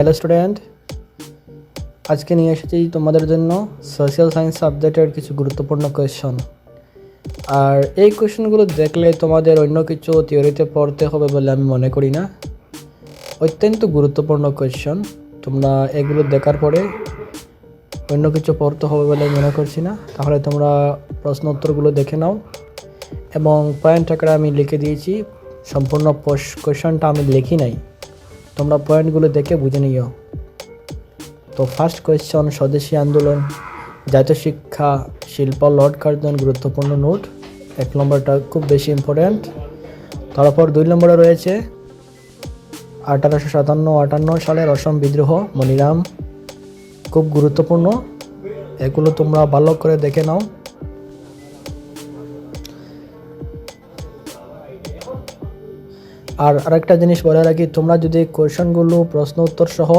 Hello student আজকে নিয়ে এসেছি তোমাদের জন্য সোশ্যাল সায়েন্স সাবজেক্টের কিছু গুরুত্বপূর্ণ কোয়েশন আর এই কোয়েশনগুলো দেখলে তোমাদের অন্য কিছু থিওরিতে পড়তে হবে বলে আমি মনে করি না। অত্যন্ত গুরুত্বপূর্ণ কোয়েশন তোমরা এগুলো দেখার পরে অন্য কিছু পড়তে হবে বলে মনে করছি না। তাহলে তোমরা প্রশ্ন উত্তরগুলো দেখে নাও। এবং পয়েন্ট আকারে আমি লিখে দিয়েছি। সম্পূর্ণ কোয়েশনটা আমি লিখি নাই। তোমরা পয়েন্টগুলো দেখে বুঝে নিও। তো ফার্স্ট কোয়েশ্চন স্বদেশী আন্দোলন, জাতীয় শিক্ষা, শিল্প, লর্ড কার্জন, গুরুত্বপূর্ণ নোট। এক নম্বরটা খুব বেশি ইম্পর্ট্যান্ট তারপর দুই নম্বরে রয়েছে, আঠারোশো সাতান্ন, আটান্ন সালের অসম বিদ্রোহ, মনিরাম। খুব গুরুত্বপূর্ণ। এগুলো তোমরা ভালো করে দেখে নাও। আর আরেকটা জিনিস বলে রাখি, তোমরা যদি কোয়েশনগুলো প্রশ্ন উত্তর সহ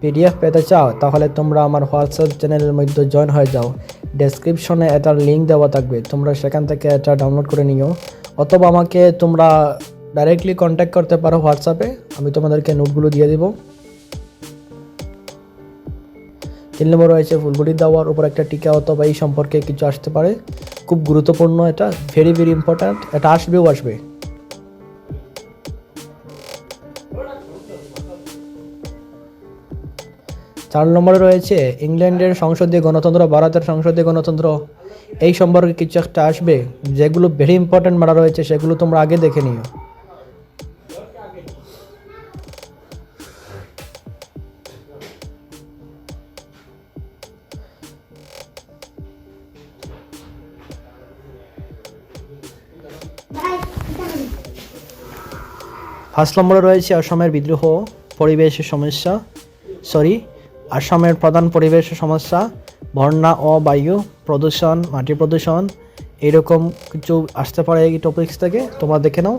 পিডিএফ পেতে চাও, তাহলে তোমরা আমার হোয়াটসঅ্যাপ চ্যানেলের মধ্যে জয়েন হয়ে যাও। ডেসক্রিপশনে এটার লিঙ্ক দেওয়া থাকবে, তোমরা সেখান থেকে এটা ডাউনলোড করে নিও। অথবা আমাকে তোমরা ডাইরেক্টলি কন্ট্যাক্ট করতে পারো হোয়াটসঅ্যাপে, আমি তোমাদেরকে নোটগুলো দিয়ে দেবো। তিন নম্বর রয়েছে, ফুলগুড়ি দেওয়ার উপর একটা টিকা অথবা এই সম্পর্কে কিছু আসতে পারে। খুব গুরুত্বপূর্ণ এটা ভেরি ভেরি ইম্পর্ট্যান্ট এটা আসবেও আসবে। চার নম্বরে রয়েছে ইংল্যান্ডের সংসদীয় গণতন্ত্র, ভারতের সংসদীয় গণতন্ত্র। এই সম্পর্কে কিছু একটা আসবে, যেগুলো ভেরি ইম্পর্ট্যান্ট মারা রয়েছে, সেগুলো তোমরা আগে দেখে নিও। ফার্স্ট নম্বরে রয়েছে অসমের বিদ্রোহ, পরিবেশের সমস্যা সরি আসামের প্রধান পরিবেশ সমস্যা, বন্যা ও বায়ু প্রদূষণ, মাটি প্রদূষণ, এরকম কিছু আসতে পারে এই টপিক্স থেকে, তোমরা দেখে নাও।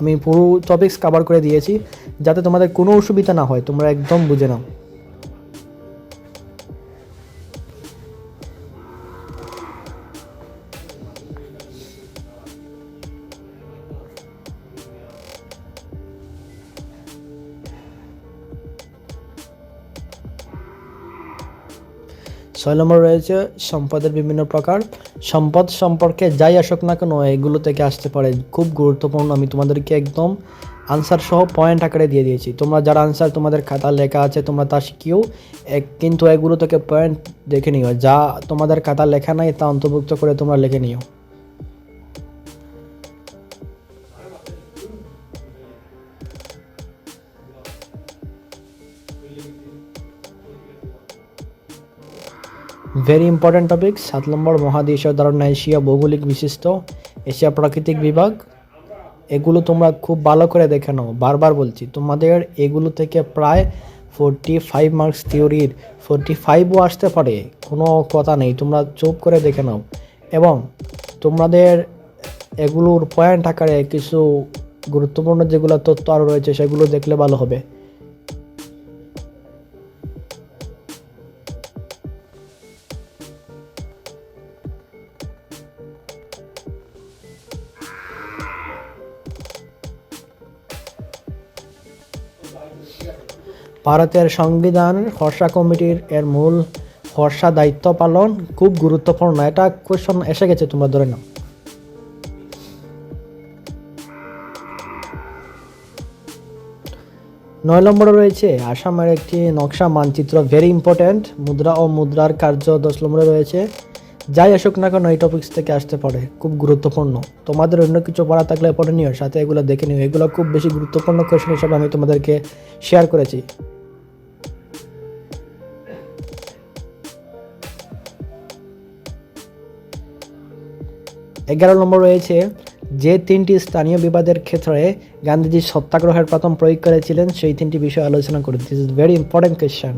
আমি পুরো টপিক্স কভার করে দিয়েছি, যাতে তোমাদের কোনো অসুবিধা না হয়, তোমরা একদম বুঝে নাও। ছয় নম্বর রয়েছে সম্পদের বিভিন্ন প্রকার। সম্পদ সম্পর্কে যাই আসুক না কেন, এগুলো থেকে আসতে পারে। খুব গুরুত্বপূর্ণ, আমি তোমাদেরকে একদম আনসার সহ পয়েন্ট আকারে দিয়ে দিয়েছি। তোমরা যারা আনসার তোমাদের খাতা লেখা আছে, তোমরা তা শিখিও। কিন্তু এগুলো থেকে পয়েন্ট দেখে নিও। যা তোমাদের খাতা লেখা নাই, তা অন্তর্ভুক্ত করে তোমরা লিখে নিও। ভেরি ইম্পর্ট্যান্ট টপিক সাত নম্বর মহাদেশীয় ধারণা এশিয়া ভৌগোলিক বিশিষ্ট, এশিয়া প্রাকৃতিক বিভাগ। এগুলো তোমরা খুব ভালো করে দেখে নাও, বারবার বলছি। তোমাদের এগুলো থেকে প্রায় ফোরটি ফাইভ মার্কস থিওরির ফোরটি ফাইভও আসতে পারে, কোনো কথা নেই। তোমরা চুপ করে দেখে নাও। এবং তোমাদের এগুলোর পয়েন্ট আকারে কিছু গুরুত্বপূর্ণ যেগুলো তথ্য আরও রয়েছে, সেগুলো দেখলে ভালো হবে। ভারতের সংবিধান খসড়া কমিটির এর মূল খসড়া দায়িত্ব পালন খুব গুরুত্বপূর্ণ। এটা কোয়েশন এসে গেছে, তোমরা ধরে নাও। নয় নম্বরে রয়েছে, আসামের একটি নকশা মানচিত্র ভেরি ইম্পর্ট্যান্ট মুদ্রা ও মুদ্রার কার্য দশ নম্বরে রয়েছে। যাই আসুক না কেন, এই টপিক্স থেকে আসতে পারে, খুব গুরুত্বপূর্ণ। তোমাদের অন্য কিছু পড়া থাকলে পড়ে নিও, সাথে এগুলো দেখে নিও। এগুলো খুব বেশি গুরুত্বপূর্ণ কোয়েশন হিসাবে আমি তোমাদেরকে শেয়ার করেছি। এগারো নম্বর রয়েছে, যে তিনটি স্থানীয় বিবাদের ক্ষেত্রে গান্ধীজি সত্যাগ্রহের প্রথম প্রয়োগ করেছিলেন, সেই তিনটি বিষয় আলোচনা করি this is very important question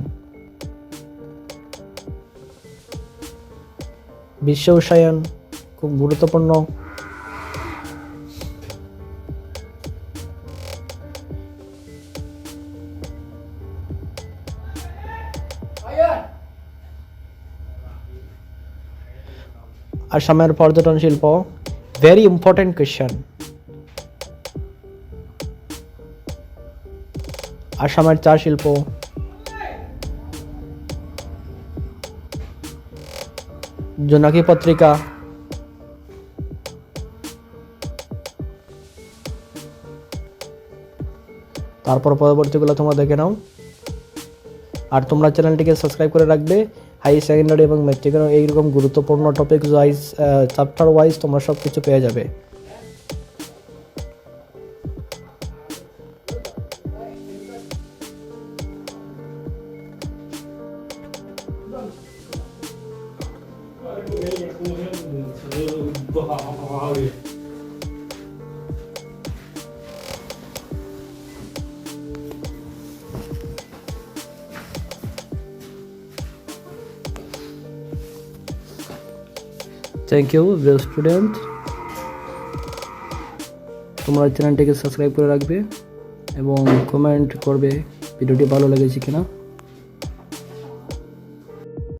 বিশ্ব উষ্ণায়ন খুব গুরুত্বপূর্ণ। আসামের পর্যটন শিল্প ভেরি ইম্পর্টেন্ট কোয়েশ্চেন আসামের চা শিল্প জোনাকি পত্রিকা। তারপর পরবর্তীগুলো তোমরা দেখে নাও। আর তোমরা চ্যানেলটিকে সাবস্ক্রাইব করে রাখবে। হাই সেকেন্ডারি এবং ম্যাট্রিকের এইরকম গুরুত্বপূর্ণ টপিক ওয়াইজ চ্যাপ্টার ওয়াইজ তোমরা সব কিছু পেয়ে যাবে। থ্যাংক ইউ ওয়েল স্টুডেন্ট তোমরা চ্যানেলটিকে সাবস্ক্রাইব করে রাখবে এবং কমেন্ট করবে, ভিডিওটি ভালো লেগেছে কিনা।